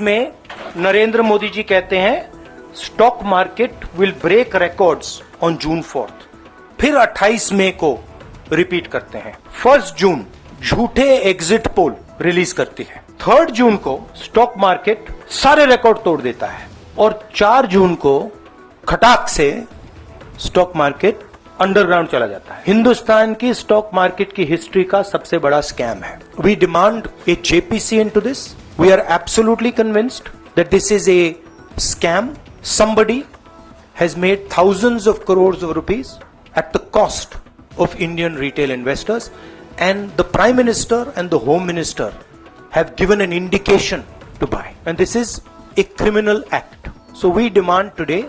में नरेंद्र मोदी जी कहते हैं stock market will break records on June fourth फिर 28 मई को रिपीट करते हैं। फ़र्स्ट जून झूठे एग्जिट पोल रिलीज़ करती है। थर्ड जून को स्टॉक मार्केट सारे रिकॉर्ड तोड़ देता है। और चार जून को खटाक से स्टॉक मार्केट अंडरग्राउंड चला जाता है। हिंदुस्तान की स्टॉक मार्केट की हिस्ट्री का सबसे बड़ा स्कैम है। We demand a JPC into this We are absolutely convinced that this is a scam. Somebody has made thousands of crores of rupees at the cost of Indian retail investors. And the Prime Minister and the Home Minister have given an indication to buy. And this is a criminal act. So we demand today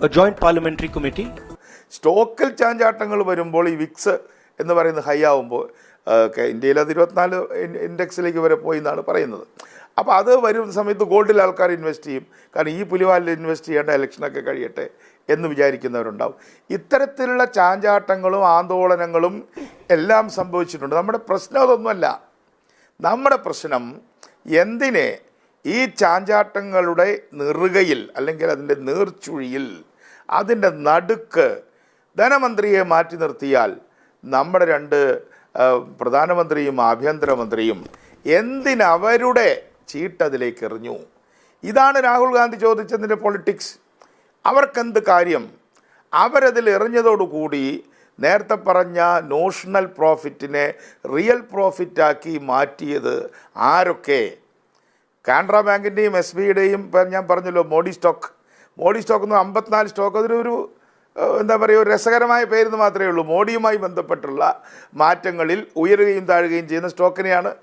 a joint parliamentary committee. സ്റ്റോക്കിൽ ചാഞ്ചാട്ടങ്ങൾ വരുമ്പോൾ ഈ Vicks എന്ന് പറയുന്നത് high ആവുമ്പോൾ ഇന്ത്യയിൽ അത് ഇരുപത്തിനാല് ഇൻഡെക്സിലേക്ക് വരെ പോയി എന്നാണ് പറയുന്നത് അപ്പോൾ അത് വരുന്ന സമയത്ത് ഗോൾഡിൽ ആൾക്കാർ ഇൻവെസ്റ്റ് ചെയ്യും. കാരണം ഈ പുലിവാലിൽ ഇൻവെസ്റ്റ് ചെയ്യേണ്ട ഇലക്ഷനൊക്കെ കഴിയട്ടെ എന്ന് വിചാരിക്കുന്നവരുണ്ടാവും. ഇത്തരത്തിലുള്ള ചാഞ്ചാട്ടങ്ങളും ആന്തോളനങ്ങളും എല്ലാം സംഭവിച്ചിട്ടുണ്ട്. നമ്മുടെ പ്രശ്നം അതൊന്നുമല്ല. നമ്മുടെ പ്രശ്നം എന്തിനെ ഈ ചാഞ്ചാട്ടങ്ങളുടെ നെറുകയിൽ അല്ലെങ്കിൽ അതിന്റെ നീർച്ചുഴിയിൽ അതിന്റെ നടുക്ക് ധനമന്ത്രിയെ മാറ്റി നിർത്തിയാൽ നമ്മുടെ രണ്ട് പ്രധാനമന്ത്രിയും ആഭ്യന്തരമന്ത്രിയും എന്തിനവരുടെ ചീട്ടതിലേക്ക് എറിഞ്ഞു. ഇതാണ് രാഹുൽ ഗാന്ധി ചോദിച്ചതിന്റെ പൊളിറ്റിക്സ് അവർക്കെന്ത് കാര്യം? അവരതിൽ എറിഞ്ഞതോടുകൂടി നേരത്തെ പറഞ്ഞ നോഷണൽ പ്രോഫിറ്റിനെ റിയൽ പ്രോഫിറ്റാക്കി മാറ്റിയത് ആരൊക്കെ? കാനറ ബാങ്കിന്റെയും എസ് ബിയുടെയും ഞാൻ പറഞ്ഞല്ലോ മോഡി സ്റ്റോക്ക്. മോഡി സ്റ്റോക്ക് എന്ന് അമ്പത്തിനാല് സ്റ്റോക്ക്. അതൊരു എന്താ പറയുക ഒരു രസകരമായ പേരെന്ന് മാത്രമേ ഉള്ളൂ. മോഡിയുമായി ബന്ധപ്പെട്ടുള്ള മാറ്റങ്ങളിൽ ഉയരുകയും താഴുകയും ചെയ്യുന്ന സ്റ്റോക്കിനെയാണ്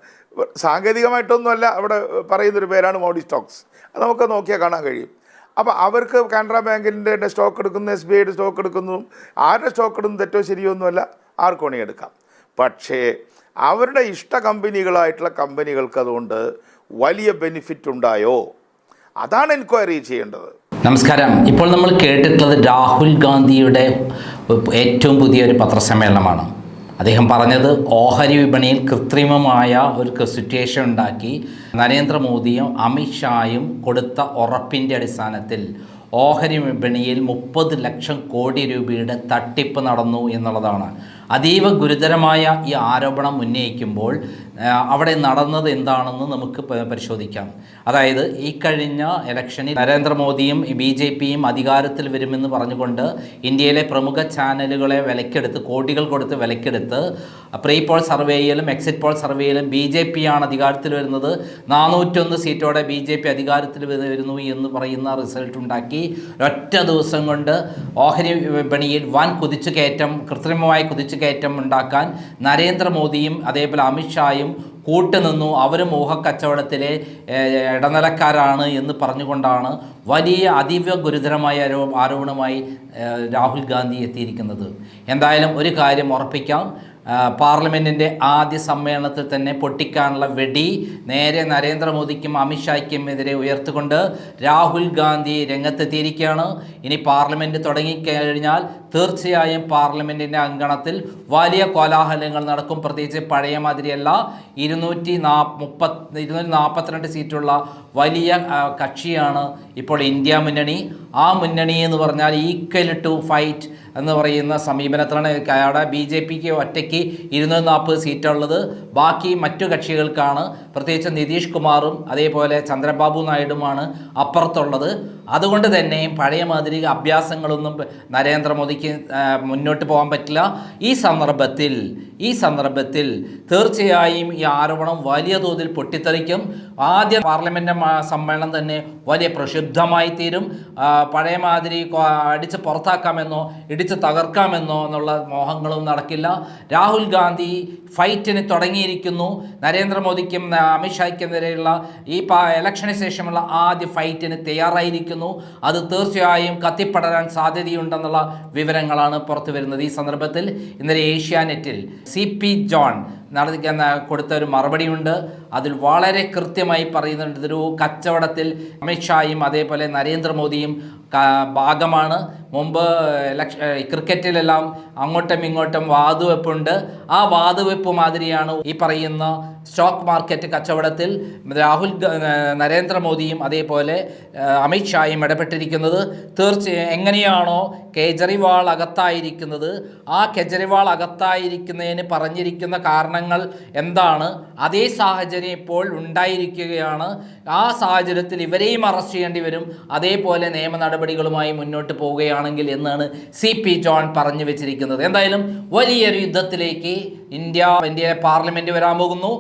സാങ്കേതികമായിട്ടൊന്നുമല്ല അവിടെ പറയുന്നൊരു പേരാണ് മോഡി സ്റ്റോക്സ്. അത് നമുക്ക് നോക്കിയാൽ കാണാൻ കഴിയും. അപ്പോൾ അവർക്ക് കാനറ ബാങ്കിന്റെ സ്റ്റോക്ക് എടുക്കുന്നു എസ് ബി ഐയുടെ സ്റ്റോക്ക് എടുക്കുന്നു. ആരുടെ സ്റ്റോക്ക് എടുക്കുന്നു തെറ്റോ ശരിയോ ഒന്നുമല്ല ആർക്ക് വേണമെങ്കിൽ എടുക്കാം. പക്ഷേ അവരുടെ ഇഷ്ട കമ്പനികളായിട്ടുള്ള കമ്പനികൾക്ക് അതുകൊണ്ട് വലിയ ബെനിഫിറ്റ് ഉണ്ടായോ? അതാണ് എൻക്വയറി ചെയ്യേണ്ടത്. നമസ്കാരം. ഇപ്പോൾ നമ്മൾ കേട്ടിട്ടുള്ളത് രാഹുൽ ഗാന്ധിയുടെ ഏറ്റവും പുതിയൊരു പത്രസമ്മേളനമാണ്. അദ്ദേഹം പറഞ്ഞത് ഓഹരി വിപണിയിൽ കൃത്രിമമായ ഒരു സിറ്റുവേഷൻ ഉണ്ടാക്കി. നരേന്ദ്രമോദിയും അമിത്ഷായും കൊടുത്ത ഉറപ്പിന്റെ അടിസ്ഥാനത്തിൽ ഓഹരി വിപണിയിൽ മുപ്പത് ലക്ഷം കോടി രൂപയുടെ തട്ടിപ്പ് നടന്നു എന്നുള്ളതാണ്. അതീവ ഗുരുതരമായ ഈ ആരോപണം ഉന്നയിക്കുമ്പോൾ അവിടെ നടന്നത് എന്താണെന്ന് നമുക്ക് പരിശോധിക്കാം. അതായത് ഈ കഴിഞ്ഞ ഇലക്ഷനിൽ നരേന്ദ്രമോദിയും ബി ജെ പിയും അധികാരത്തിൽ വരുമെന്ന് പറഞ്ഞുകൊണ്ട് ഇന്ത്യയിലെ പ്രമുഖ ചാനലുകളെ വിലക്കെടുത്ത് കോടികൾ കൊടുത്ത് വിലക്കെടുത്ത് പ്രീ പോൾ സർവേയിലും എക്സിറ്റ് പോൾ സർവേയിലും ബി ജെ പി ആണ് അധികാരത്തിൽ വരുന്നത്. നാനൂറ്റൊന്ന് സീറ്റോടെ ബി ജെ പി അധികാരത്തിൽ വരുന്നു എന്ന് പറയുന്ന റിസൾട്ട് ഉണ്ടാക്കി. ഒറ്റ ദിവസം കൊണ്ട് ഓഹരി വിപണിയിൽ വൻ കുതിച്ചു കയറ്റം കൃത്രിമമായ കുതിച്ചുകയറ്റം ഉണ്ടാക്കാൻ നരേന്ദ്രമോദിയും അതേപോലെ അമിത്ഷായും കൂട്ടുനിന്നു അവർ മോഹക്കച്ചവടത്തിലെ ഏഹ്, ഇടനിലക്കാരാണ് എന്ന് പറഞ്ഞുകൊണ്ടാണ് വലിയ അതീവ ഗുരുതരമായ ആരോ ആരോപണമായി രാഹുൽ ഗാന്ധി എത്തിയിരിക്കുന്നത്. എന്തായാലും ഒരു കാര്യം ഉറപ്പിക്കാം. പാർലമെന്റിന്റെ ആദ്യ സമ്മേളനത്തിൽ തന്നെ പൊട്ടിക്കാനുള്ള വെടി നേരെ നരേന്ദ്രമോദിക്കും അമിത്ഷായ്ക്കും എതിരെ ഉയർത്തുകൊണ്ട് രാഹുൽ ഗാന്ധി രംഗത്തെത്തിയിരിക്കുകയാണ്. ഇനി പാർലമെന്റ് തുടങ്ങിക്കഴിഞ്ഞാൽ തീർച്ചയായും പാർലമെന്റിന്റെ അങ്കണത്തിൽ വലിയ കോലാഹലങ്ങൾ നടക്കും. പ്രത്യേകിച്ച് പഴയ മാതിരിയല്ല. ഇരുന്നൂറ്റി നാ മുപ്പത് ഇരുന്നൂറ്റി നാൽപ്പത്തിരണ്ട് സീറ്റുള്ള വലിയ കക്ഷിയാണ് ഇപ്പോൾ ഇന്ത്യ മുന്നണി. ആ മുന്നണി എന്ന് പറഞ്ഞാൽ ഈക്വൽ ടു ഫൈറ്റ് എന്ന് പറയുന്ന സമീപനത്തിലാണ് അവിടെ ബി ജെ പിക്ക് ഒറ്റയ്ക്ക് ഇരുന്നൂറ്റി നാൽപ്പത് സീറ്റുള്ളത്. ബാക്കി മറ്റു കക്ഷികൾക്കാണ് പ്രത്യേകിച്ച് നിതീഷ് കുമാറും അതേപോലെ ചന്ദ്രബാബു നായിഡുമാണ് അപ്പുറത്തുള്ളത്. അതുകൊണ്ട് തന്നെ പഴയ മാതിരി അഭ്യാസങ്ങളൊന്നും നരേന്ദ്രമോദിക്ക് ആ, മുന്നോട്ട് പോകാൻ പറ്റില്ല. ഈ സന്ദർഭത്തിൽ ഈ സന്ദർഭത്തിൽ തീർച്ചയായും ഈ ആരോപണം വലിയ തോതിൽ പൊട്ടിത്തെറിക്കും. ആദ്യ പാർലമെന്റ് സമ്മേളനം തന്നെ വലിയ പ്രക്ഷുബ്ധമായി തീരും. പഴയ മാതിരി അടിച്ച് പുറത്താക്കാമെന്നോ ഇടിച്ച് തകർക്കാമെന്നോ എന്നുള്ള മോഹങ്ങളും നടക്കില്ല. രാഹുൽ ഗാന്ധി ഫൈറ്റിന് തുടങ്ങിയിരിക്കുന്നു. നരേന്ദ്രമോദിക്കും അമിത്ഷായ്ക്കെതിരെയുള്ള ഈ ഇലക്ഷന് ശേഷമുള്ള ആദ്യ ഫൈറ്റിന് തയ്യാറായിരിക്കുന്നു. അത് തീർച്ചയായും കത്തിപ്പടരാൻ സാധ്യതയുണ്ടെന്നുള്ള വിവരങ്ങളാണ് പുറത്തു വരുന്നത്. ഈ സന്ദർഭത്തിൽ ഇന്നലെ ഏഷ്യാനെറ്റിൽ സി പി ജോൺ നടത്തിക്കുന്ന കൊടുത്ത ഒരു മറുപടിയുണ്ട്. അതിൽ വളരെ കൃത്യമായി പറയുന്നുണ്ട്. ഇതൊരു കച്ചവടത്തിൽ അമിത്ഷായും അതേപോലെ നരേന്ദ്രമോദിയും ഭാഗമാണ്. മുമ്പ് ക്രിക്കറ്റിലെല്ലാം അങ്ങോട്ടും ഇങ്ങോട്ടും വാതുവെപ്പുണ്ട്. ആ വാതുവെപ്പ് മാതിരിയാണ് ഈ പറയുന്ന സ്റ്റോക്ക് മാർക്കറ്റ് കച്ചവടത്തിൽ രാഹുൽ നരേന്ദ്രമോദിയും അതേപോലെ അമിത്ഷായും ഇടപെട്ടിരിക്കുന്നത്. തീർച്ച എങ്ങനെയാണോ കേജ്രിവാൾ അകത്തായിരിക്കുന്നത്. ആ കേജ്രിവാൾ അകത്തായിരിക്കുന്നതിന് പറഞ്ഞിരിക്കുന്ന കാരണങ്ങൾ എന്താണ്? അതേ സാഹചര്യം ഇപ്പോൾ ഉണ്ടായിരിക്കുകയാണ്. ആ സാഹചര്യത്തിൽ ഇവരെയും അറസ്റ്റ് ചെയ്യേണ്ടി വരും. അതേപോലെ നിയമ നടപടികളുമായി മുന്നോട്ട് പോവുകയാണെങ്കിൽ എന്നാണ് സി പി ജോൺ പറഞ്ഞു വെച്ചിരിക്കുന്നത്. എന്തായാലും വലിയൊരു യുദ്ധത്തിലേക്ക് ഇന്ത്യ ഇന്ത്യയിലെ പാർലമെന്റ് വരാൻ പോകുന്നു.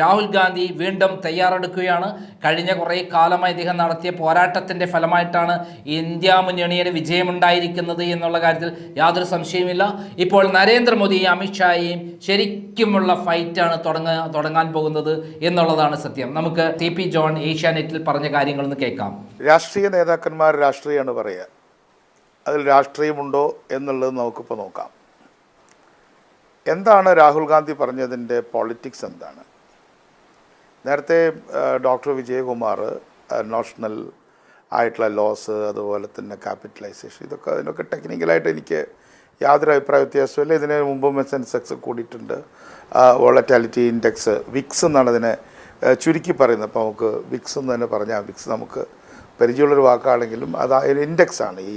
രാഹുൽ ഗാന്ധി വീണ്ടും തയ്യാറെടുക്കുകയാണ്. കഴിഞ്ഞ കുറേ കാലമായി ഇദ്ദേഹം നടത്തിയ പോരാട്ടത്തിന്റെ ഫലമായിട്ടാണ് ഇന്ത്യ മുന്നണിയുടെ വിജയമുണ്ടായിരിക്കുന്നത് എന്നുള്ള കാര്യത്തിൽ യാതൊരു സംശയവുമില്ല. ഇപ്പോൾ നരേന്ദ്രമോദിയും അമിത്ഷായെയും ശരിക്കുമുള്ള ഫൈറ്റാണ് തുടങ്ങ തുടങ്ങാൻ പോകുന്നത്. എന്നുള്ളതാണ് സത്യം. നമുക്ക് ടി പി ജോൺ ഏഷ്യാനെറ്റിൽ പറഞ്ഞ കാര്യങ്ങളൊന്ന് കേൾക്കാം. രാഷ്ട്രീയ നേതാക്കന്മാർ രാഷ്ട്രീയമാണ് പറയുക. അതിൽ രാഷ്ട്രീയമുണ്ടോ എന്നുള്ളത് നമുക്കിപ്പോൾ നോക്കാം. എന്താണ് രാഹുൽ ഗാന്ധി പറഞ്ഞതിന്റെ പോളിറ്റിക്സ് എന്താണ്? നേരത്തെ ഡോക്ടർ വിജയകുമാർ നാഷണൽ ആയിട്ടുള്ള ലോസ് അതുപോലെ തന്നെ ക്യാപിറ്റലൈസേഷൻ ഇതൊക്കെ അതിനൊക്കെ ടെക്നിക്കലായിട്ട് എനിക്ക് യാതൊരു അഭിപ്രായ വ്യത്യാസമില്ല ഇതിന് മുമ്പും സെൻസെക്സ് കൂടിയിട്ടുണ്ട്. വോളറ്റാലിറ്റി ഇൻഡെക്സ് വിക്സ് എന്നാണ് ഇതിനെ ചുരുക്കി പറയുന്നത്. അപ്പോൾ നമുക്ക് വിക്സ് എന്ന് തന്നെ പറഞ്ഞാൽ വിക്സ് നമുക്ക് പരിചയമുള്ളൊരു വാക്കാണെങ്കിലും അത് ഒരു ഇൻഡെക്സ് ആണ് ഈ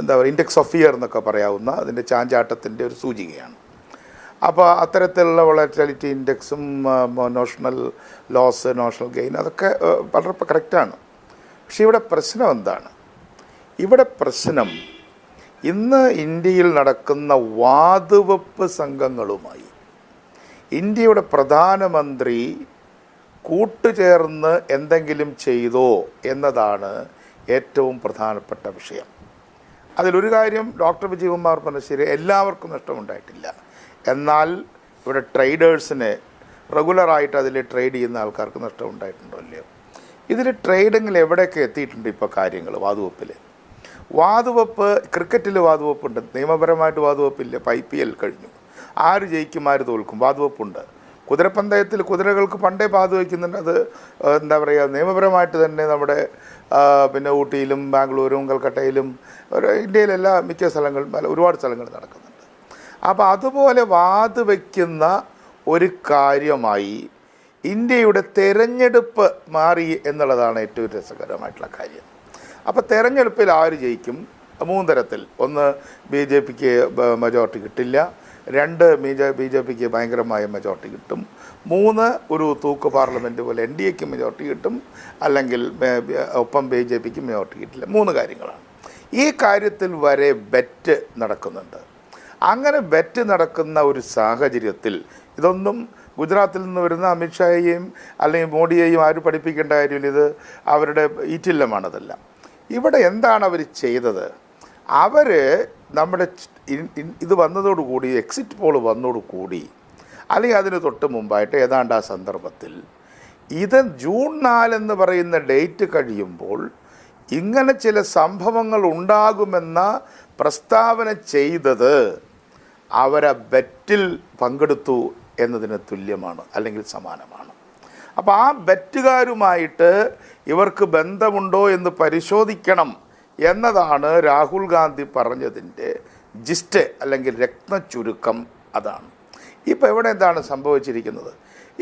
എന്താ പറയുക ഇൻഡെക്സ് ഓഫ് ഇയർ എന്നൊക്കെ പറയാവുന്ന അതിന്റെ ചാഞ്ചാട്ടത്തിന്റെ ഒരു സൂചികയാണ്. അപ്പോൾ അത്തരത്തിലുള്ള വോളറ്റാലിറ്റി ഇൻഡെക്സും നോഷണൽ ലോസ് നോഷണൽ ഗെയിൻ അതൊക്കെ വളരെ കറക്റ്റാണ്. പക്ഷേ ഇവിടെ പ്രശ്നം എന്താണ്? ഇവിടെ പ്രശ്നം ഇന്ന് ഇന്ത്യയിൽ നടക്കുന്ന വാതുവെപ്പ് സംഘങ്ങളുമായി ഇന്ത്യയുടെ പ്രധാനമന്ത്രി കൂട്ടുചേർന്ന് എന്തെങ്കിലും ചെയ്തോ എന്നതാണ് ഏറ്റവും പ്രധാനപ്പെട്ട വിഷയം. അതിലൊരു കാര്യം ഡോക്ടർ വിജയകുമാർ പറഞ്ഞ എല്ലാവർക്കും നഷ്ടമുണ്ടായിട്ടില്ല. എന്നാൽ ഇവിടെ ട്രേഡേഴ്സിന് റെഗുലറായിട്ട് അതിൽ ട്രേഡ് ചെയ്യുന്ന ആൾക്കാർക്ക് നഷ്ടമുണ്ടായിട്ടുണ്ടോ അല്ലയോ ഇതിൽ ട്രേഡിങ്ങിൽ എവിടെയൊക്കെ എത്തിയിട്ടുണ്ട് ഇപ്പോൾ കാര്യങ്ങൾ വാതുവെപ്പിൽ? വാതുവെപ്പ് ക്രിക്കറ്റിൽ വാതുവെപ്പുണ്ട്. നിയമപരമായിട്ട് വാതുവെപ്പില്ല. ഐ പി എൽ കഴിഞ്ഞു. ആര് ജയിക്കും ആര് തോൽക്കും? വാതുവെപ്പുണ്ട്. കുതിരപ്പന്തയത്തിൽ കുതിരകൾക്ക് പണ്ടേ പാത് വയ്ക്കുന്നുണ്ട് അത് എന്താ പറയുക നിയമപരമായിട്ട് തന്നെ നമ്മുടെ പിന്നെ ഊട്ടിയിലും ബാംഗ്ലൂരും കൽക്കട്ടയിലും ഇന്ത്യയിലെല്ലാ മിക്ക സ്ഥലങ്ങളും ഒരുപാട് സ്ഥലങ്ങൾ നടക്കുന്നുണ്ട്. അപ്പോൾ അതുപോലെ വാത് വയ്ക്കുന്ന ഒരു കാര്യമായി ഇന്ത്യയുടെ തെരഞ്ഞെടുപ്പ് മാറി എന്നുള്ളതാണ് ഏറ്റവും രസകരമായിട്ടുള്ള കാര്യം. അപ്പോൾ തെരഞ്ഞെടുപ്പിൽ ആര് ജയിക്കും? മൂന്ന് തരത്തിൽ ഒന്ന് ബി ജെ പിക്ക് മെജോറിറ്റി കിട്ടില്ല. രണ്ട് ബി ജെ പിക്ക് ഭയങ്കരമായ മെജോറിറ്റി കിട്ടും. മൂന്ന് ഒരു തൂക്ക് പാർലമെന്റ് പോലെ എൻ ഡി എക്ക് മെജോറിറ്റി കിട്ടും. അല്ലെങ്കിൽ ഒപ്പം ബി ജെ പിക്ക് മെജോറിറ്റി കിട്ടില്ല. മൂന്ന് കാര്യങ്ങളാണ്. ഈ കാര്യത്തിൽ വരെ ബെറ്റ് നടക്കുന്നുണ്ട്. അങ്ങനെ ബെറ്റ് നടക്കുന്ന ഒരു സാഹചര്യത്തിൽ ഇതൊന്നും ഗുജറാത്തിൽ നിന്ന് വരുന്ന അമിത്ഷായെയും അല്ലെങ്കിൽ മോഡിയെയും ആരും പഠിപ്പിക്കേണ്ട കാര്യമില്ല. ഇത് അവരുടെ ഈറ്റില്ലമാണതെല്ലാം. ഇവിടെ എന്താണ് അവർ ചെയ്തത്? അവർ നമ്മുടെ ഇത് വന്നതോടുകൂടി എക്സിറ്റ് പോൾ വന്നതോടുകൂടി അല്ലെങ്കിൽ അതിന് തൊട്ട് മുമ്പായിട്ട് ഏതാണ്ട് ആ സന്ദർഭത്തിൽ ഇത് ജൂൺ നാലെന്ന് പറയുന്ന ഡേറ്റ് കഴിയുമ്പോൾ ഇങ്ങനെ ചില സംഭവങ്ങൾ ഉണ്ടാകുമെന്ന പ്രസ്താവന ചെയ്തത് അവരെ ബെറ്റിൽ പങ്കെടുത്തു എന്നതിന് തുല്യമാണ് അല്ലെങ്കിൽ സമാനമാണ്. അപ്പോൾ ആ ബെറ്റുകാരുമായിട്ട് ഇവർക്ക് ബന്ധമുണ്ടോ എന്ന് പരിശോധിക്കണം എന്നതാണ് രാഹുൽ ഗാന്ധി പറഞ്ഞതിന്റെ ജിസ്റ്റ് അല്ലെങ്കിൽ രക്തചുരുക്കം അതാണ്. ഇപ്പോൾ ഇവിടെ എന്താണ് സംഭവിച്ചിരിക്കുന്നത്?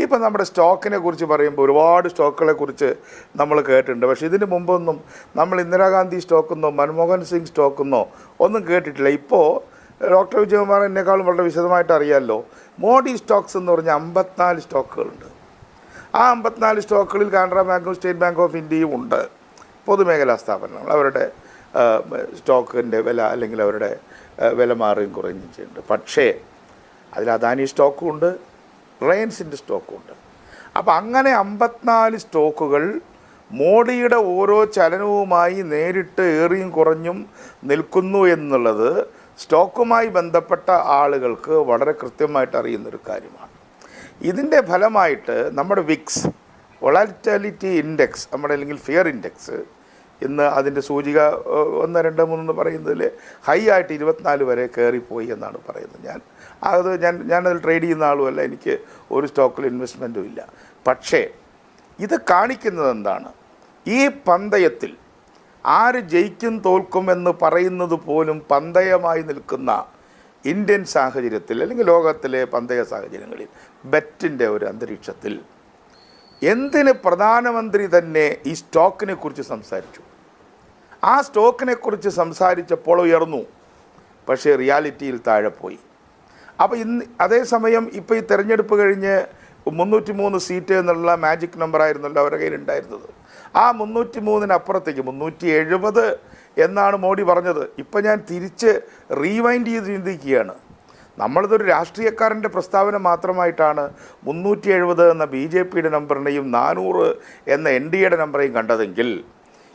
ഇപ്പം നമ്മുടെ സ്റ്റോക്കിനെ കുറിച്ച് പറയുമ്പോൾ ഒരുപാട് സ്റ്റോക്കുകളെക്കുറിച്ച് നമ്മൾ കേട്ടിട്ടുണ്ട്. പക്ഷേ ഇതിന് മുമ്പൊന്നും നമ്മൾ ഇന്ദിരാഗാന്ധി സ്റ്റോക്കെന്നോ മൻമോഹൻ സിംഗ് സ്റ്റോക്കെന്നോ ഒന്നും കേട്ടിട്ടില്ല. ഇപ്പോൾ ഡോക്ടർ വിജയകുമാർ എന്നെക്കാളും വളരെ വിശദമായിട്ട് അറിയാമല്ലോ മോഡി സ്റ്റോക്സ് എന്ന് പറഞ്ഞാൽ അമ്പത്തിനാല് സ്റ്റോക്കുകളുണ്ട്. ആ അമ്പത്തിനാല് സ്റ്റോക്കുകളിൽ കാനറ ബാങ്കും സ്റ്റേറ്റ് ബാങ്ക് ഓഫ് ഇന്ത്യയും ഉണ്ട്. പൊതുമേഖലാ സ്ഥാപനങ്ങൾ. അവരുടെ സ്റ്റോക്കിന്റെ വില അല്ലെങ്കിൽ അവരുടെ വില മാറുകയും കുറയുകയും ചെയ്യുന്നുണ്ട്. പക്ഷേ അതിൽ അദാനി സ്റ്റോക്കും ഉണ്ട് റിലയൻസിന്റെ സ്റ്റോക്കും ഉണ്ട്. അപ്പോൾ അങ്ങനെ അമ്പത്തിനാല് സ്റ്റോക്കുകൾ മോഡിയുടെ ഓരോ ചലനവുമായി നേരിട്ട് ഏറിയും കുറഞ്ഞും നിൽക്കുന്നു എന്നുള്ളത് സ്റ്റോക്കുമായി ബന്ധപ്പെട്ട ആളുകൾക്ക് വളരെ കൃത്യമായിട്ട് അറിയുന്നൊരു കാര്യമാണ്. ഇതിന്റെ ഫലമായിട്ട് നമ്മുടെ വിക്സ് വൊളാലിറ്റാലിറ്റി ഇൻഡെക്സ് നമ്മുടെ അല്ലെങ്കിൽ ഫിയർ ഇൻഡെക്സ് ഇന്ന് അതിന്റെ സൂചിക ഒന്ന് രണ്ട് മൂന്ന് പറയുന്നതിൽ ഹൈ ആയിട്ട് ഇരുപത്തിനാല് വരെ കയറിപ്പോയി എന്നാണ് പറയുന്നത്. ഞാൻ അത് ഞാൻ ഞാനതിൽ ട്രേഡ് ചെയ്യുന്ന ആളുമല്ല എനിക്ക് ഒരു സ്റ്റോക്കിൽ ഇൻവെസ്റ്റ്മെന്റും ഇല്ല. പക്ഷേ ഇത് കാണിക്കുന്നത് എന്താണ്? ഈ പന്തയത്തിൽ ആര് ജയിക്കും തോൽക്കും എന്ന് പറയുന്നത് പോലും പന്തയമായി നിൽക്കുന്ന ഇന്ത്യൻ സാഹചര്യത്തിൽ അല്ലെങ്കിൽ ലോകത്തിലെ പന്തയ സാഹചര്യങ്ങളിൽ ബെറ്റിന്റെ ഒരു അന്തരീക്ഷത്തിൽ എന്തിന് പ്രധാനമന്ത്രി തന്നെ ഈ സ്റ്റോക്കിനെ കുറിച്ച് സംസാരിച്ചു? ആ സ്റ്റോക്കിനെ കുറിച്ച് സംസാരിച്ചപ്പോൾ ഉയർന്നു പക്ഷേ റിയാലിറ്റിയിൽ താഴെ പോയി. അപ്പോൾ ഇന്ന് അതേസമയം ഇപ്പോൾ ഈ തെരഞ്ഞെടുപ്പ് കഴിഞ്ഞ് മുന്നൂറ്റി മൂന്ന് സീറ്റ് എന്നുള്ള മാജിക് നമ്പർ ആയിരുന്നല്ലോ അവരുടെ കയ്യിലുണ്ടായിരുന്നത്. ആ മുന്നൂറ്റി മൂന്നിനപ്പുറത്തേക്ക് മുന്നൂറ്റി എഴുപത് എന്നാണ് മോഡി പറഞ്ഞത്. ഇപ്പം ഞാൻ തിരിച്ച് റീവൈൻഡ് ചെയ്ത് ചിന്തിക്കുകയാണ്. നമ്മളിതൊരു രാഷ്ട്രീയക്കാരന്റെ പ്രസ്താവന മാത്രമായിട്ടാണ് മുന്നൂറ്റി എഴുപത് എന്ന ബി ജെ പിയുടെ നമ്പറിനെയും നാനൂറ് എന്ന എൻ ഡി എയുടെ നമ്പറേയും കണ്ടതെങ്കിൽ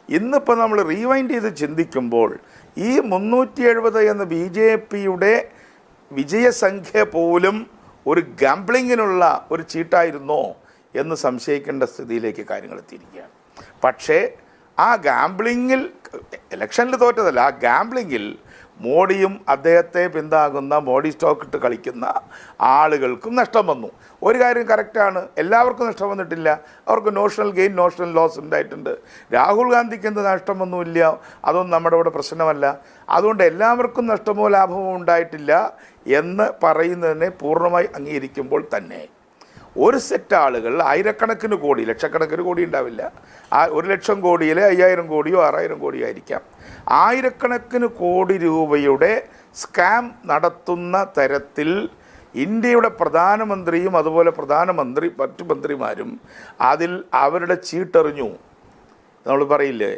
ഇന്നിപ്പോൾ നമ്മൾ റീവൈൻഡ് ചെയ്ത് ചിന്തിക്കുമ്പോൾ ഈ മുന്നൂറ്റി എഴുപത് എന്ന ബി ജെ പിയുടെ വിജയസംഖ്യ പോലും ഒരു ഗാംബ്ലിങ്ങിനുള്ള ഒരു ചീട്ടായിരുന്നോ എന്ന് സംശയിക്കേണ്ട സ്ഥിതിയിലേക്ക് കാര്യങ്ങൾ എത്തിയിരിക്കുകയാണ്. പക്ഷേ ആ ഗാംബ്ലിങ്ങിൽ ഇലക്ഷനിൽ തോറ്റതല്ല ആ ഗാംബ്ലിങ്ങിൽ മോഡിയും അദ്ദേഹത്തെ പിന്താകുന്ന മോഡി സ്റ്റോക്ക് ഇട്ട് കളിക്കുന്ന ആളുകൾക്കും നഷ്ടം വന്നു. ഒരു കാര്യം കറക്റ്റാണ് എല്ലാവർക്കും നഷ്ടം വന്നിട്ടില്ല. അവർക്ക് നോഷണൽ ഗെയിൻ നോഷണൽ ലോസ് ഉണ്ടായിട്ടുണ്ട്. രാഹുൽ ഗാന്ധിക്ക് എന്ത് നഷ്ടമൊന്നുമില്ല അതൊന്നും നമ്മുടെ ഇവിടെ പ്രശ്നമല്ല. അതുകൊണ്ട് എല്ലാവർക്കും നഷ്ടമോ ലാഭമോ ഉണ്ടായിട്ടില്ല എന്ന് പറയുന്നതിനെ പൂർണമായി അംഗീകരിക്കുമ്പോൾ തന്നെ. ഒരു സെറ്റ് ആളുകൾ ആയിരക്കണക്കിന് കോടി ലക്ഷക്കണക്കിന് കോടി ഉണ്ടാവില്ല. ആ ഒരു ലക്ഷം കോടിയിൽ അയ്യായിരം കോടിയോ ആറായിരം കോടിയോ ആയിരിക്കാം. ആയിരക്കണക്കിന് കോടി രൂപയുടെ സ്കാം നടത്തുന്ന തരത്തിൽ ഇന്ത്യയുടെ പ്രധാനമന്ത്രിയും അതുപോലെ പ്രധാനമന്ത്രി മറ്റു മന്ത്രിമാരും അതിൽ അവരുടെ ചീട്ടെറിഞ്ഞു. നമ്മൾ പറയില്ലേ?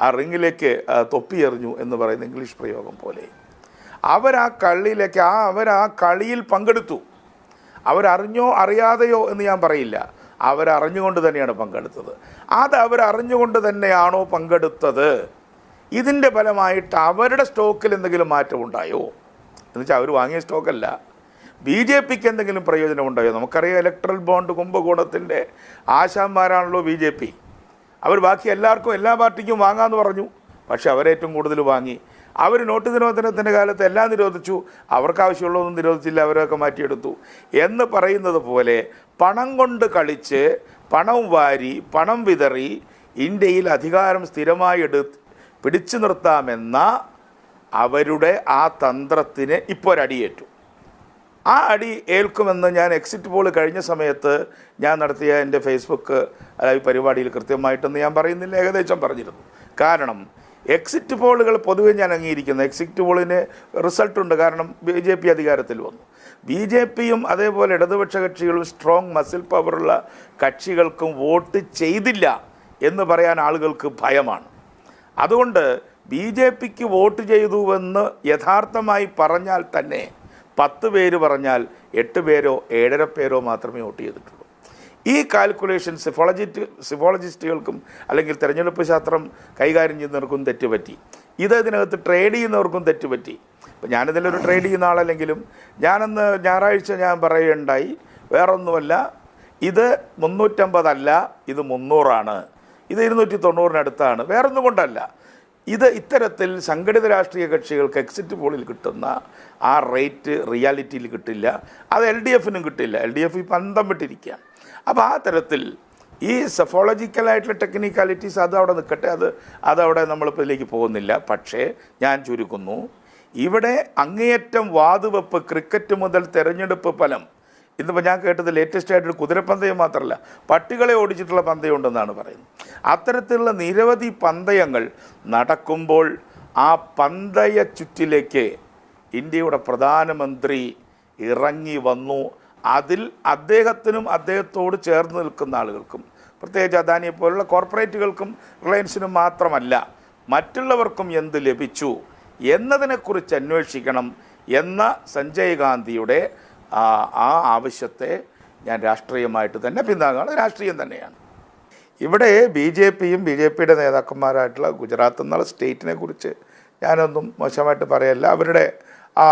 ആ റിങ്ങിലേക്ക് തൊപ്പി എറിഞ്ഞു എന്ന് പറയുന്ന ഇംഗ്ലീഷ് പ്രയോഗം പോലെ. അവരാ കളിയിലേക്ക് ആ അവരാ കളിയിൽ പങ്കെടുത്തു. അവരറിഞ്ഞോ അറിയാതെയോ എന്ന് ഞാൻ പറയില്ല. അവരറിഞ്ഞുകൊണ്ട് തന്നെയാണ് പങ്കെടുത്തത്. അത് അവരറിഞ്ഞുകൊണ്ട് തന്നെയാണോ പങ്കെടുത്തത്? ഇതിന്റെ ഫലമായിട്ട് അവരുടെ സ്റ്റോക്കിൽ എന്തെങ്കിലും മാറ്റം ഉണ്ടായോ? എന്ന് വെച്ചാൽ അവർ വാങ്ങിയ സ്റ്റോക്കല്ല. ബി ജെ പിക്ക് എന്തെങ്കിലും പ്രയോജനം ഉണ്ടായോ? നമുക്കറിയാം ഇലക്ട്രൽ ബോണ്ട് കുംഭകോണത്തിന്റെ ആശാന്മാരാണല്ലോ ബി ജെ പി. അവർ ബാക്കി എല്ലാവർക്കും എല്ലാ പാർട്ടിക്കും വാങ്ങാമെന്ന് പറഞ്ഞു. പക്ഷെ അവരേറ്റവും കൂടുതൽ വാങ്ങി. അവർ നോട്ട് നിരോധനത്തിന്റെ കാലത്ത് എല്ലാം നിരോധിച്ചു. അവർക്ക് ആവശ്യമുള്ളതൊന്നും നിരോധിച്ചില്ല അവരൊക്കെ മാറ്റിയെടുത്തു. എന്ന് പറയുന്നത് പോലെ പണം കൊണ്ട് കളിച്ച് പണം വാരി പണം വിതറി ഇന്ത്യയിൽ അധികാരം സ്ഥിരമായി എടു പിടിച്ചു നിർത്താമെന്ന അവരുടെ ആ തന്ത്രത്തിന് ഇപ്പോൾ ഒരടിയേറ്റു ആ അടി ഏൽക്കുമെന്ന് ഞാൻ എക്സിറ്റ് പോൾ കഴിഞ്ഞ സമയത്ത് ഞാൻ നടത്തിയ എന്റെ ഫേസ്ബുക്ക് അതായത് പരിപാടിയിൽ കൃത്യമായിട്ടൊന്നും ഞാൻ പറയുന്നില്ല ഏകദേശം പറഞ്ഞിരുന്നു. കാരണം എക്സിറ്റ് പോളുകൾ പൊതുവെ ഞാൻ അംഗീകരിക്കുന്നു. എക്സിറ്റ് പോളിന് റിസൾട്ടുണ്ട് കാരണം ബി ജെ പി അധികാരത്തിൽ വന്നു. ബി ജെ പിയും അതേപോലെ ഇടതുപക്ഷ കക്ഷികളും സ്ട്രോങ് മസിൽ പവറുള്ള കക്ഷികൾക്കും വോട്ട് ചെയ്തില്ല എന്ന് പറയാൻ ആളുകൾക്ക് ഭയമാണ്. അതുകൊണ്ട് ബി ജെ പിക്ക് വോട്ട് ചെയ്തുവെന്ന് യഥാർത്ഥമായി പറഞ്ഞാൽ തന്നെ പത്ത് പേര് പറഞ്ഞാൽ എട്ട് പേരോ ഏഴര പേരോ മാത്രമേ വോട്ട് ചെയ്തിട്ടുള്ളൂ. ഈ കാൽക്കുലേഷൻ സിഫോളജിറ്റ് സിഫോളജിസ്റ്റുകൾക്കും അല്ലെങ്കിൽ തിരഞ്ഞെടുപ്പ് ശാസ്ത്രം കൈകാര്യം ചെയ്യുന്നവർക്കും തെറ്റുപറ്റി. ഇത് ഇതിനകത്ത് ട്രേഡ് ചെയ്യുന്നവർക്കും തെറ്റുപറ്റി. ഇപ്പം ഞാനിതിലൊരു ട്രേഡ് ചെയ്യുന്ന ആളല്ലെങ്കിലും ഞാനന്ന് ഞായറാഴ്ച ഞാൻ പറയുകയുണ്ടായി. വേറൊന്നുമല്ല ഇത് മുന്നൂറ്റമ്പതല്ല ഇത് മുന്നൂറാണ്. ഇത് ഇരുന്നൂറ്റി തൊണ്ണൂറിനടുത്താണ് വേറൊന്നും കൊണ്ടല്ല. ഇത് ഇത്തരത്തിൽ സംഘടിത രാഷ്ട്രീയ കക്ഷികൾക്ക് എക്സിറ്റ് പോളിൽ കിട്ടുന്ന ആ റേറ്റ് റിയാലിറ്റിയിൽ കിട്ടില്ല. അത് എൽ ഡി എഫിനും കിട്ടില്ല. എൽ ഡി എഫ് ഈ പന്തം വിട്ടിരിക്കുകയാണ്. അപ്പോൾ ആ തരത്തിൽ ഈ സെഫോളജിക്കലായിട്ടുള്ള ടെക്നിക്കാലിറ്റീസ് അത് അവിടെ നിൽക്കട്ടെ അത് അതവിടെ നമ്മളിപ്പോൾ ഇതിലേക്ക് പോകുന്നില്ല. പക്ഷേ ഞാൻ ചുരുക്കുന്നു ഇവിടെ അങ്ങേയറ്റം വാതുവെപ്പ് ക്രിക്കറ്റ് മുതൽ തെരഞ്ഞെടുപ്പ് ഫലം ഇന്നിപ്പോൾ ഞാൻ കേട്ടത് ലേറ്റസ്റ്റ് ആയിട്ടൊരു കുതിരപ്പന്തയം മാത്രമല്ല പട്ടികളെ ഓടിച്ചിട്ടുള്ള പന്തയം ഉണ്ടെന്നാണ് പറയുന്നത്. അത്തരത്തിലുള്ള നിരവധി പന്തയങ്ങൾ നടക്കുമ്പോൾ ആ പന്തയ ചുറ്റിലേക്ക് ഇന്ത്യയുടെ പ്രധാനമന്ത്രി ഇറങ്ങി വന്നു. അതിൽ അദ്ദേഹത്തിനും അദ്ദേഹത്തോട് ചേർന്ന് നിൽക്കുന്ന ആളുകൾക്കും പ്രത്യേകിച്ച് അദാനിയെ പോലുള്ള കോർപ്പറേറ്റുകൾക്കും റിലയൻസിനും മാത്രമല്ല മറ്റുള്ളവർക്കും എന്ത് ലഭിച്ചു എന്നതിനെക്കുറിച്ച് അന്വേഷിക്കണം എന്ന സഞ്ജയ് ഗാന്ധിയുടെ ആ ആവശ്യത്തെ ഞാൻ രാഷ്ട്രീയമായിട്ട് തന്നെ പിന്താങ്ങുകയാണ്. രാഷ്ട്രീയം തന്നെയാണ്. ഇവിടെ ബി ജെ പിയും ബി ജെ പിയുടെ നേതാക്കന്മാരായിട്ടുള്ള ഗുജറാത്ത് എന്നുള്ള സ്റ്റേറ്റിനെ കുറിച്ച് ഞാനൊന്നും മോശമായിട്ട് പറയല്ല. അവരുടെ ആ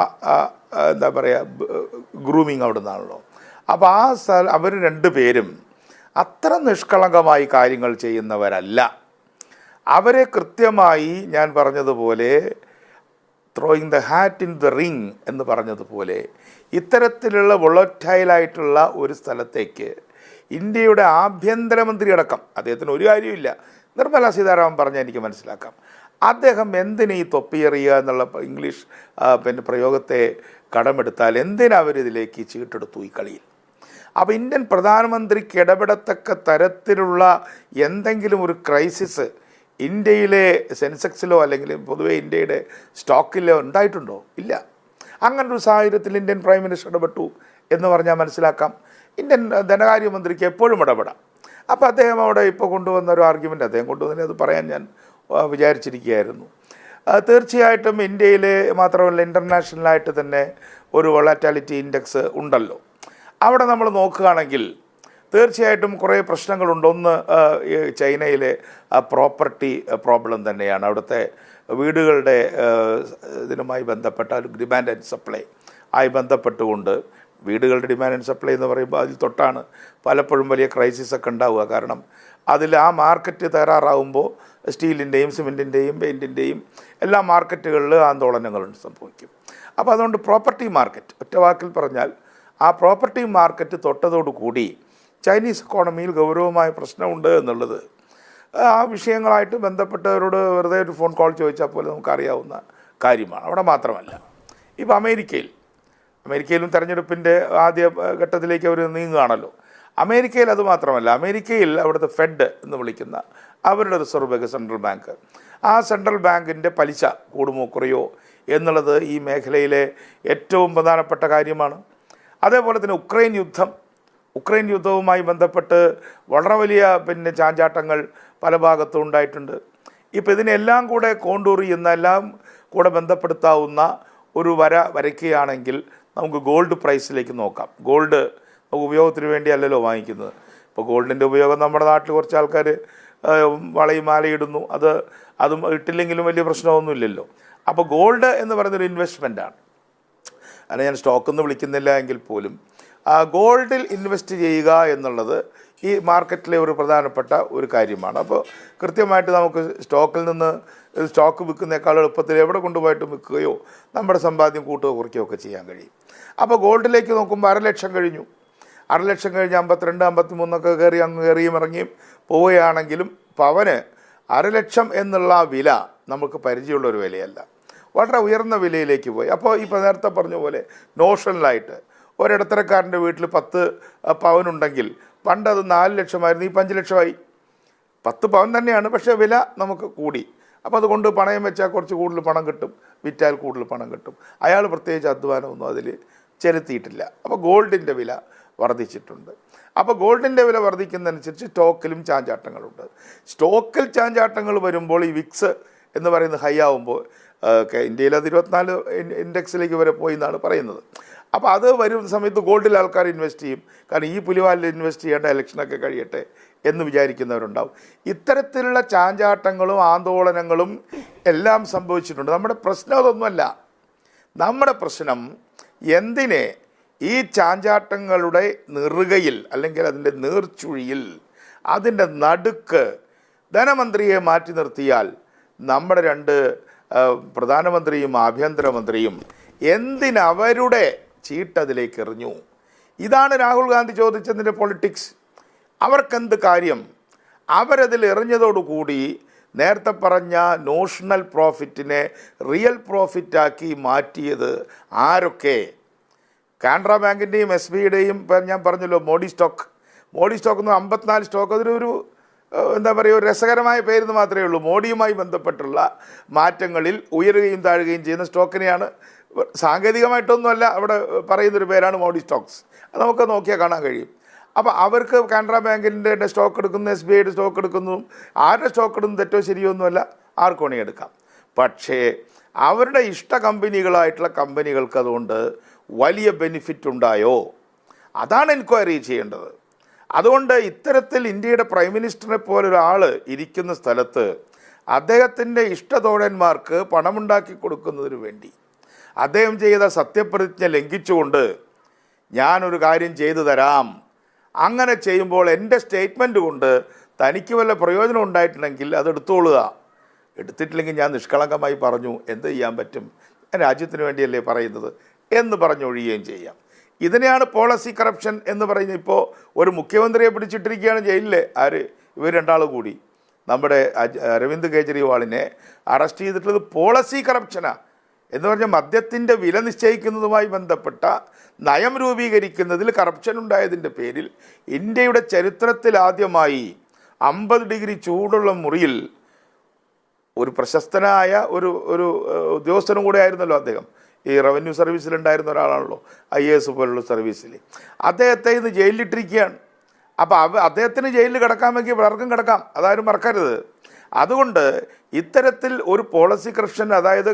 എന്താ പറയുക ഗ്രൂമിങ് അവിടെ നിന്നാണല്ലോ അപ്പോൾ ആ സ്ഥലം അവർ രണ്ട് പേരും അത്ര നിഷ്കളങ്കമായി കാര്യങ്ങൾ ചെയ്യുന്നവരല്ല. അവരെ കൃത്യമായി ഞാൻ പറഞ്ഞതുപോലെ throwing the hat in the ring എന്ന് പറഞ്ഞതുപോലെ ഇത്തരത്തിലുള്ള വൊളറ്റൈലായിട്ടുള്ള ഒരു സ്ഥലത്തേക്ക് ഇന്ത്യയുടെ ആഭ്യന്തരമന്ത്രി അടക്കം അദ്ദേഹത്തിന് ഒരു കാര്യമില്ല നിർമ്മല സീതാരാമൻ പറഞ്ഞാൽ എനിക്ക് മനസ്സിലാക്കാം. അദ്ദേഹം എന്തിനു തൊപ്പിയെറിയുക എന്നുള്ള ഇംഗ്ലീഷ് പിന്നെ പ്രയോഗത്തെ കടമെടുത്താൽ എന്തിനവരിതിലേക്ക് ചീട്ടെടുത്തു ഈ കളിയിൽ? അപ്പോൾ ഇന്ത്യൻ പ്രധാനമന്ത്രിക്ക് ഇടപെടത്തക്ക തരത്തിലുള്ള എന്തെങ്കിലും ഒരു ക്രൈസിസ് ഇന്ത്യയിലെ സെൻസെക്സിലോ അല്ലെങ്കിൽ പൊതുവെ ഇന്ത്യയുടെ സ്റ്റോക്കിലോ ഉണ്ടായിട്ടുണ്ടോ? ഇല്ല. അങ്ങനൊരു സാഹചര്യത്തിൽ ഇന്ത്യൻ പ്രൈം മിനിസ്റ്റർ ഇടപെട്ടു എന്ന് പറഞ്ഞാൽ മനസ്സിലാക്കാം. ഇന്ത്യൻ ധനകാര്യമന്ത്രിക്ക് എപ്പോഴും ഇടപെടാം. അപ്പോൾ അദ്ദേഹം അവിടെ ഇപ്പോൾ കൊണ്ടുവന്ന ഒരു ആർഗ്യുമെന്റ് അദ്ദേഹം കൊണ്ടുവന്നതിനെ അത് പറയാൻ ഞാൻ വിചാരിച്ചിരിക്കുകയായിരുന്നു. തീർച്ചയായിട്ടും ഇന്ത്യയിൽ മാത്രമല്ല ഇന്റർനാഷണലായിട്ട് തന്നെ ഒരു വൊളാറ്റാലിറ്റി ഇൻഡെക്സ് ഉണ്ടല്ലോ. അവിടെ നമ്മൾ നോക്കുകയാണെങ്കിൽ തീർച്ചയായിട്ടും കുറേ പ്രശ്നങ്ങളുണ്ട്. ഒന്ന് ചൈനയിലെ പ്രോപ്പർട്ടി പ്രോബ്ലം തന്നെയാണ്. അവിടുത്തെ വീടുകളുടെ ഇതിനുമായി ബന്ധപ്പെട്ട ഡിമാൻഡ് ആൻഡ് സപ്ലൈ ആയി ബന്ധപ്പെട്ടുകൊണ്ട് വീടുകളുടെ ഡിമാൻഡ് ആൻഡ് സപ്ലൈ എന്ന് പറയുമ്പോൾ അതിൽ തൊട്ടാണ് പലപ്പോഴും വലിയ ക്രൈസിസ് ഒക്കെ ഉണ്ടാവുക. കാരണം അതിൽ ആ മാർക്കറ്റ് തയ്യാറാകുമ്പോൾ സ്റ്റീലിന്റെയും സിമെന്റിന്റെയും പെയിന്റിന്റെയും എല്ലാ മാർക്കറ്റുകളിൽ ആന്തോളനങ്ങൾ സംഭവിക്കും. അപ്പോൾ അതുകൊണ്ട് പ്രോപ്പർട്ടി മാർക്കറ്റ് ഒറ്റ വാക്കിൽ പറഞ്ഞാൽ ആ പ്രോപ്പർട്ടി മാർക്കറ്റ് തൊട്ടതോടുകൂടി ചൈനീസ് ഇക്കോണമിയിൽ ഗൗരവമായ പ്രശ്നമുണ്ട് എന്നുള്ളത്. ആ വിഷയങ്ങളായിട്ട് ബന്ധപ്പെട്ടവരോട് വെറുതെ ഒരു ഫോൺ കോൾ ചോദിച്ചാൽ പോലും നമുക്കറിയാവുന്ന കാര്യമാണ്. അവിടെ മാത്രമല്ല ഇപ്പോൾ അമേരിക്കയിൽ അമേരിക്കയിലും തെരഞ്ഞെടുപ്പിന്റെ ആദ്യ ഘട്ടത്തിലേക്ക് അവർ നീങ്ങുകയാണല്ലോ. അമേരിക്കയിൽ അത് മാത്രമല്ല അമേരിക്കയിൽ അവിടുത്തെ ഫെഡ് എന്ന് വിളിക്കുന്ന അവരുടെ റിസർവ് ബാങ്ക് സെൻട്രൽ ബാങ്ക്. ആ സെൻട്രൽ ബാങ്കിന്റെ പലിശ കൂടുമോ കുറയോ എന്നുള്ളത് ഈ മേഖലയിലെ ഏറ്റവും പ്രധാനപ്പെട്ട കാര്യമാണ്. അതേപോലെ തന്നെ ഉക്രൈൻ യുദ്ധം. ഉക്രൈൻ യുദ്ധവുമായി ബന്ധപ്പെട്ട് വളരെ വലിയ പിന്നെ ചാഞ്ചാട്ടങ്ങൾ പല ഭാഗത്തും ഉണ്ടായിട്ടുണ്ട്. ഇപ്പോൾ ഇതിനെല്ലാം കൂടെ കോണ്ടൂർ എന്നെല്ലാം കൂടെ ബന്ധപ്പെടുത്താവുന്ന ഒരു വര വരയ്ക്കുകയാണെങ്കിൽ നമുക്ക് ഗോൾഡ് പ്രൈസിലേക്ക് നോക്കാം. ഗോൾഡ് ഉപയോഗത്തിന് വേണ്ടിയല്ലല്ലോ വാങ്ങിക്കുന്നത്. ഇപ്പോൾ ഗോൾഡിന്റെ ഉപയോഗം നമ്മുടെ നാട്ടിൽ കുറച്ച് ആൾക്കാർ വളയും മാലയിടുന്നു. അത് അതും ഇട്ടില്ലെങ്കിലും വലിയ പ്രശ്നമൊന്നുമില്ലല്ലോ. അപ്പോൾ ഗോൾഡ് എന്ന് പറയുന്നൊരു ഇൻവെസ്റ്റ്മെന്റാണ് അതിനെ ഞാൻ സ്റ്റോക്കൊന്നും വിളിക്കുന്നില്ല എങ്കിൽ പോലും. ആ ഗോൾഡിൽ ഇൻവെസ്റ്റ് ചെയ്യുക എന്നുള്ളത് ഈ മാർക്കറ്റിലെ ഒരു പ്രധാനപ്പെട്ട ഒരു കാര്യമാണ്. അപ്പോൾ കൃത്യമായിട്ട് നമുക്ക് സ്റ്റോക്കിൽ നിന്ന് സ്റ്റോക്ക് വിൽക്കുന്നേക്കാൾ എളുപ്പത്തിൽ എവിടെ കൊണ്ടുപോയിട്ട് വിൽക്കുകയോ നമ്മുടെ സമ്പാദ്യം കൂട്ടുകയോ കുറയ്ക്കുകയോ ഒക്കെ ചെയ്യാൻ കഴിയും. അപ്പോൾ ഗോൾഡിലേക്ക് നോക്കുമ്പോൾ അര ലക്ഷം കഴിഞ്ഞു. അര ലക്ഷം കഴിഞ്ഞ് അമ്പത്തിരണ്ട് അമ്പത്തി മൂന്നൊക്കെ കയറി അങ്ങ് കയറിയും ഇറങ്ങിയും. പോവുകയാണെങ്കിലും പവന് അരലക്ഷം എന്നുള്ള വില നമുക്ക് പരിചയമുള്ള ഒരു വിലയല്ല. വളരെ ഉയർന്ന വിലയിലേക്ക് പോയി. അപ്പോൾ ഇപ്പോൾ നേരത്തെ പറഞ്ഞ പോലെ നോഷണലായിട്ട് ഒരിടത്തരക്കാരന്റെ വീട്ടിൽ പത്ത് പവനുണ്ടെങ്കിൽ പണ്ട് അത് നാല് ലക്ഷമായിരുന്നു ഈ പഞ്ച് ലക്ഷമായി. പത്ത് പവൻ തന്നെയാണ് പക്ഷേ വില നമുക്ക് കൂടി. അപ്പോൾ അതുകൊണ്ട് പണയം വെച്ചാൽ കുറച്ച് കൂടുതൽ പണം കിട്ടും വിറ്റാൽ കൂടുതൽ പണം കിട്ടും. അയാൾ പ്രത്യേകിച്ച് അധ്വാനമൊന്നും അതിൽ ചെലുത്തിയിട്ടില്ല. അപ്പോൾ ഗോൾഡിന്റെ വില വർദ്ധിച്ചിട്ടുണ്ട്. അപ്പോൾ ഗോൾഡിന്റെ വില വർദ്ധിക്കുന്നതനുസരിച്ച് സ്റ്റോക്കിലും ചാഞ്ചാട്ടങ്ങളുണ്ട്. സ്റ്റോക്കിൽ ചാഞ്ചാട്ടങ്ങൾ വരുമ്പോൾ ഈ വിക്സ് എന്ന് പറയുന്നത് ഹൈ ആവുമ്പോൾ ഇന്ത്യയിൽ അത് ഇരുപത്തിനാല് ഇൻഡെക്സിലേക്ക് വരെ പോയി എന്നാണ് പറയുന്നത്. അപ്പോൾ അത് വരുന്ന സമയത്ത് ഗോൾഡിൽ ആൾക്കാർ ഇൻവെസ്റ്റ് ചെയ്യും. കാരണം ഈ പുലിവാലിൽ ഇൻവെസ്റ്റ് ചെയ്യേണ്ട ഇലക്ഷനൊക്കെ കഴിയട്ടെ എന്ന് വിചാരിക്കുന്നവരുണ്ടാവും. ഇത്തരത്തിലുള്ള ചാഞ്ചാട്ടങ്ങളും ആന്തോളനങ്ങളും എല്ലാം സംഭവിച്ചിട്ടുണ്ട്. നമ്മുടെ പ്രശ്നം അതൊന്നുമല്ല. നമ്മുടെ പ്രശ്നം എന്തിനെ ഈ ചാഞ്ചാട്ടങ്ങളുടെ നെറുകയിൽ അല്ലെങ്കിൽ അതിന്റെ നീർച്ചുഴിയിൽ അതിന്റെ നടുക്ക് ധനമന്ത്രിയെ മാറ്റി നിർത്തിയാൽ നമ്മുടെ രണ്ട് പ്രധാനമന്ത്രിയും ആഭ്യന്തരമന്ത്രിയും എന്തിനവരുടെ ചീട്ടതിലേക്ക് എറിഞ്ഞു? ഇതാണ് രാഹുൽ ഗാന്ധി ചോദിച്ചതിന്റെ പൊളിറ്റിക്സ്. അവർക്കെന്ത് കാര്യം? അവരതിൽ എറിഞ്ഞതോടുകൂടി നേരത്തെ പറഞ്ഞ നോഷണൽ പ്രോഫിറ്റിനെ റിയൽ പ്രോഫിറ്റാക്കി മാറ്റിയത് ആരൊക്കെ? കാനറ ബാങ്കിന്റെയും എസ് ബിയുടെയും ഞാൻ പറഞ്ഞല്ലോ മോഡി സ്റ്റോക്ക്. മോഡി സ്റ്റോക്ക് എന്ന് അമ്പത്തിനാല് സ്റ്റോക്ക്. അതൊരു ഒരു എന്താ പറയുക ഒരു രസകരമായ പേരെന്ന് മാത്രമേ ഉള്ളൂ. മോഡിയുമായി ബന്ധപ്പെട്ടുള്ള മാറ്റങ്ങളിൽ ഉയരുകയും താഴുകയും ചെയ്യുന്ന സ്റ്റോക്കിനെയാണ് സാങ്കേതികമായിട്ടൊന്നുമല്ല അവിടെ പറയുന്നൊരു പേരാണ് മോഡി സ്റ്റോക്സ്. അത് നമുക്ക് നോക്കിയാൽ കാണാൻ കഴിയും. അപ്പോൾ അവർക്ക് കാനറ ബാങ്കിന്റെ സ്റ്റോക്ക് എടുക്കുന്നു എസ് ബി ഐയുടെ സ്റ്റോക്ക് എടുക്കുന്നു. ആരുടെ സ്റ്റോക്ക് എടുക്കുന്നു തെറ്റോ ശരിയോ ഒന്നുമല്ല ആർക്ക് വേണമെങ്കിൽ എടുക്കാം. പക്ഷേ അവരുടെ ഇഷ്ട കമ്പനികളായിട്ടുള്ള കമ്പനികൾക്ക് അതുകൊണ്ട് വലിയ ബെനിഫിറ്റ് ഉണ്ടായോ? അതാണ് എൻക്വയറി ചെയ്യേണ്ടത്. അതുകൊണ്ട് ഇത്തരത്തിൽ ഇന്ത്യയുടെ പ്രൈം മിനിസ്റ്ററിനെ പോലെ ഒരാൾ ഇരിക്കുന്ന സ്ഥലത്ത് അദ്ദേഹത്തിന്റെ ഇഷ്ടതോഴന്മാർക്ക് പണമുണ്ടാക്കി കൊടുക്കുന്നതിന് വേണ്ടി അദ്ദേഹം ചെയ്ത സത്യപ്രതിജ്ഞ ലംഘിച്ചുകൊണ്ട് ഞാനൊരു കാര്യം ചെയ്തു തരാം. അങ്ങനെ ചെയ്യുമ്പോൾ എന്റെ സ്റ്റേറ്റ്മെന്റ് കൊണ്ട് തനിക്ക് വല്ല പ്രയോജനം ഉണ്ടായിട്ടുണ്ടെങ്കിൽ അത് എടുത്തുകൊള്ളുക എടുത്തിട്ടില്ലെങ്കിൽ ഞാൻ നിഷ്കളങ്കമായി പറഞ്ഞു എന്ത് ചെയ്യാൻ പറ്റും? രാജ്യത്തിന് വേണ്ടിയല്ലേ പറയുന്നത്? എന്ന് പറഞ്ഞൊഴിയുകയും ചെയ്യാം. ഇതിനെയാണ് പോളിസി കറപ്ഷൻ എന്ന് പറയുന്നത് ഇപ്പോൾ ഒരു മുഖ്യമന്ത്രിയെ പിടിച്ചിട്ടിരിക്കുകയാണ് ജയിലിൽ ആര്? ഇവർ രണ്ടാൾ കൂടി. നമ്മുടെ അരവിന്ദ് കെജ്രിവാളിനെ അറസ്റ്റ് ചെയ്തിട്ടുള്ളത് പോളിസി കറപ്ഷനാണ് എന്ന് പറഞ്ഞാൽ മദ്യത്തിന്റെ വില നിശ്ചയിക്കുന്നതുമായി ബന്ധപ്പെട്ട നയം രൂപീകരിക്കുന്നതിൽ കറപ്ഷൻ ഉണ്ടായതിന്റെ പേരിൽ ഇന്ത്യയുടെ ചരിത്രത്തിൽ ആദ്യമായി അമ്പത് ഡിഗ്രി ചൂടുള്ള മുറിയിൽ ഒരു പ്രശസ്തനായ ഒരു ഒരു ഉദ്യോഗസ്ഥനും കൂടെ ആയിരുന്നല്ലോ അദ്ദേഹം. ഈ റവന്യൂ സർവീസിലുണ്ടായിരുന്ന ഒരാളാണല്ലോ ഐ എ എസ് പോലുള്ള സർവീസിൽ. അദ്ദേഹത്തെ ഇന്ന് ജയിലിലിട്ടിരിക്കുകയാണ്. അപ്പോൾ അവ അദ്ദേഹത്തിന് ജയിലിൽ കിടക്കാമെങ്കിൽ പലർക്കും കിടക്കാം അതാരും മറക്കരുത്. അതുകൊണ്ട് ഇത്തരത്തിൽ ഒരു പോളിസി കറപ്ഷൻ അതായത്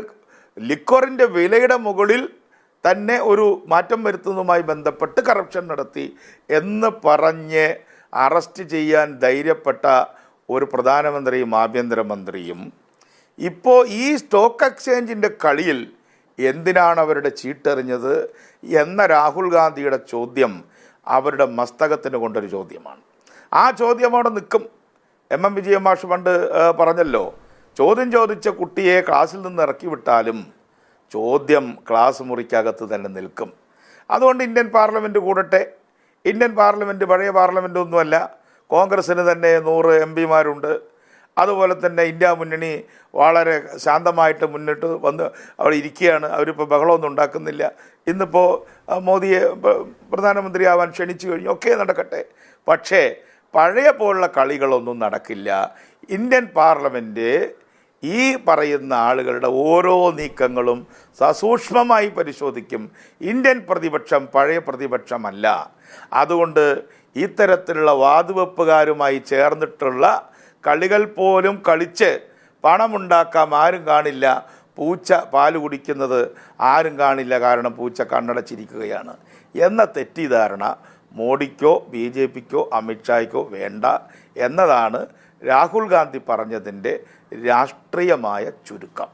ലിക്വറിന്റെ വിലയുടെ മുകളിൽ തന്നെ ഒരു മാറ്റം വരുത്തുന്നതുമായി ബന്ധപ്പെട്ട് കറപ്ഷൻ നടത്തി എന്ന് പറഞ്ഞ് അറസ്റ്റ് ചെയ്യാൻ ധൈര്യപ്പെട്ട ഒരു പ്രധാനമന്ത്രിയും ആഭ്യന്തരമന്ത്രിയും. ഇപ്പോൾ ഈ സ്റ്റോക്ക് എക്സ്ചേഞ്ചിന്റെ കളിയിൽ എന്തിനാണ് അവരുടെ ചീട്ടെറിഞ്ഞത് എന്ന രാഹുൽ ഗാന്ധിയുടെ ചോദ്യം അവരുടെ മസ്തകത്തിന് കൊണ്ടൊരു ചോദ്യമാണ്. ആ ചോദ്യം അവിടെ നിൽക്കും. എം എം വിജയ മാഷ് പണ്ട് പറഞ്ഞല്ലോ ചോദ്യം ചോദിച്ച കുട്ടിയെ ക്ലാസ്സിൽ നിന്ന് ഇറക്കി വിട്ടാലും ചോദ്യം ക്ലാസ് മുറിക്കകത്ത് തന്നെ നിൽക്കും. അതുകൊണ്ട് ഇന്ത്യൻ പാർലമെന്റ് കൂടട്ടെ. ഇന്ത്യൻ പാർലമെന്റ് പഴയ പാർലമെന്റൊന്നുമല്ല കോൺഗ്രസ്സിന് തന്നെ നൂറ് എം പിമാരുണ്ട്. അതുപോലെ തന്നെ ഇന്ത്യ മുന്നണി വളരെ ശാന്തമായിട്ട് മുന്നിട്ട് വന്ന് അവിടെ ഇരിക്കുകയാണ്. അവരിപ്പോൾ ബഹളമൊന്നും ഉണ്ടാക്കുന്നില്ല. ഇന്നിപ്പോൾ മോദിയെ പ്രധാനമന്ത്രി പ്രധാനമന്ത്രിയാവാൻ ക്ഷണിച്ചു കഴിഞ്ഞു. ഒക്കെ നടക്കട്ടെ. പക്ഷേ പഴയ പോലുള്ള കളികളൊന്നും നടക്കില്ല. ഇന്ത്യൻ പാർലമെന്റ് ഈ പറയുന്ന ആളുകളുടെ ഓരോ നീക്കങ്ങളും സസൂക്ഷ്മമായി പരിശോധിക്കും. ഇന്ത്യൻ പ്രതിപക്ഷം പഴയ പ്രതിപക്ഷമല്ല. അതുകൊണ്ട് ഇത്തരത്തിലുള്ള വാതുവെപ്പുകാരുമായി ചേർന്നിട്ടുള്ള കളികൾ പോലും കളിച്ച് പണമുണ്ടാക്കാം ആരും കാണില്ല. പൂച്ച പാൽ കുടിക്കുന്നത് ആരും കാണില്ല. കാരണം പൂച്ച കണ്ണടച്ചിരിക്കുകയാണ്. എന്ന തെറ്റിദ്ധാരണ മോഡിക്കോ ബി ജെ പിക്കോ അമിത്ഷായ്ക്കോ വേണ്ട എന്നതാണ് രാഹുൽ ഗാന്ധി പറഞ്ഞതിന്റെ രാഷ്ട്രീയമായ ചുരുക്കം.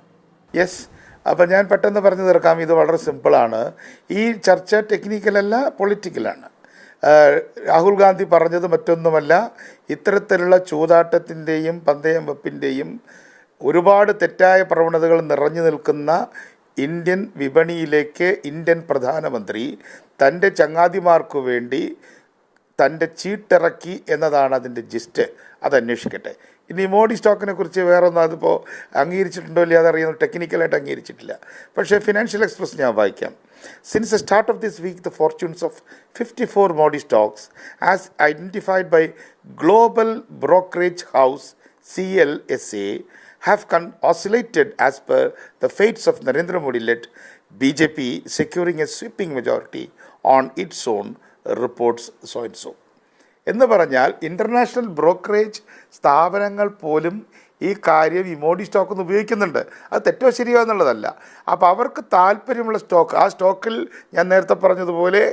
യെസ് അപ്പം ഞാൻ പെട്ടെന്ന് പറഞ്ഞു തീർക്കാം. ഇത് വളരെ സിമ്പിളാണ്. ഈ ചർച്ച ടെക്നിക്കലല്ല പൊളിറ്റിക്കലാണ് രാഹുൽ ഗാന്ധി പറഞ്ഞത് മറ്റൊന്നുമല്ല. ഇത്തരത്തിലുള്ള ചൂതാട്ടത്തിന്റെയും പന്തയം വെപ്പിന്റെയും ഒരുപാട് തെറ്റായ പ്രവണതകൾ നിറഞ്ഞു നിൽക്കുന്ന ഇന്ത്യൻ വിപണിയിലേക്ക് ഇന്ത്യൻ പ്രധാനമന്ത്രി തന്റെ ചങ്ങാതിമാർക്കു വേണ്ടി തന്റെ ചീട്ടിറക്കി എന്നതാണ് അതിന്റെ ജിസ്റ്റ് അത് അന്വേഷിക്കട്ടെ ഇനി മോഡി സ്റ്റോക്കിനെ കുറിച്ച് വേറെ ഒന്നും അതിപ്പോൾ അംഗീകരിച്ചിട്ടുണ്ടോ ഇല്ലയോ അതറിയുന്നു ടെക്നിക്കലായിട്ട് അംഗീകരിച്ചിട്ടില്ല. പക്ഷേ ഫിനാൻഷ്യൽ എക്സ്പ്രസ് ഞാൻ വായിക്കാം. Since the start of this week the fortunes of fifty four Modi stocks as identified by global brokerage house C L S A have con- oscillated as per the fates of Narendra Modi. Led BJP securing a sweeping majority on its own, reports so and so. എന്ന് പറഞ്ഞാൽ international brokerage സ്ഥാപനങ്ങൾ പോലും ഈ കാര്യം ഈ Modi stock ഒന്ന് ഉപയോഗിക്കുന്നുണ്ട്. അത് തെറ്റോ ശരിയോ എന്നുള്ളതല്ല. അപ്പോൾ അവർക്ക് താല്പര്യമുള്ള സ്റ്റോക്ക് ആ സ്റ്റോക്കിൽ ഞാൻ നേരത്തെ പറഞ്ഞതുപോലെ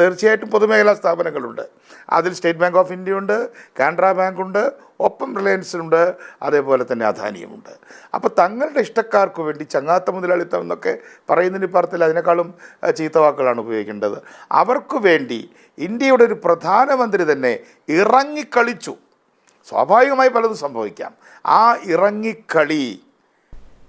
തീർച്ചയായിട്ടും പൊതുമേഖലാ സ്ഥാപനങ്ങളുണ്ട്. അതിൽ സ്റ്റേറ്റ് ബാങ്ക് ഓഫ് ഇന്ത്യ ഉണ്ട് കാനറ ബാങ്ക് ഉണ്ട് ഒപ്പം റിലയൻസ് ഉണ്ട് അതേപോലെ തന്നെ അദാനിയുമുണ്ട്. അപ്പോൾ തങ്ങളുടെ ഇഷ്ടക്കാർക്ക് വേണ്ടി ചങ്ങാത്ത മുതലാളിത്തം എന്നൊക്കെ പറയുന്നതിന് പറത്തിൽ അതിനേക്കാളും ചീത്തവാക്കുകളാണ് ചീത്ത വാക്കുകളാണ് ഉപയോഗിക്കേണ്ടത്. അവർക്ക് വേണ്ടി ഇന്ത്യയുടെ ഒരു പ്രധാനമന്ത്രി തന്നെ ഇറങ്ങിക്കളിച്ചു. സ്വാഭാവികമായി പലതും സംഭവിക്കാം. ആ ഇറങ്ങിക്കളി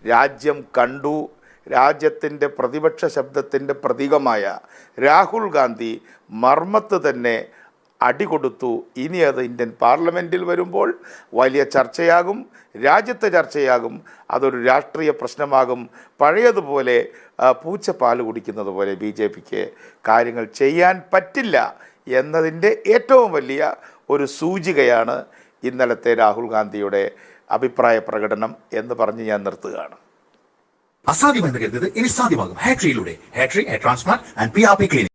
രാജ്യം കണ്ടു. രാജ്യത്തിന്റെ പ്രതിപക്ഷ ശബ്ദത്തിന്റെ പ്രതീകമായ രാഹുൽ ഗാന്ധി മർമ്മത്ത് തന്നെ അടികൊടുത്തു ഇനി അത് ഇന്ത്യൻ പാർലമെന്റിൽ വരുമ്പോൾ വലിയ ചർച്ചയാകും. രാജ്യത്തെ ചർച്ചയാകും. അതൊരു രാഷ്ട്രീയ പ്രശ്നമാകും. പഴയതുപോലെ പൂച്ച പാൽ കുടിക്കുന്നത് പോലെ ബി ജെ പിക്ക് കാര്യങ്ങൾ ചെയ്യാൻ പറ്റില്ല എന്നതിന്റെ ഏറ്റവും വലിയ ഒരു സൂചികയാണ് ഇന്നലത്തെ രാഹുൽ ഗാന്ധിയുടെ അഭിപ്രായ പ്രകടനം എന്ന് പറഞ്ഞ് ഞാൻ നിർത്തുകയാണ്. അസാധ്യമെന്ന് കരുതുന്നത് ഇനി സാധ്യമാകും. ഹാട്രിയിലൂടെ ഹാട്രി transplant and P R P clinic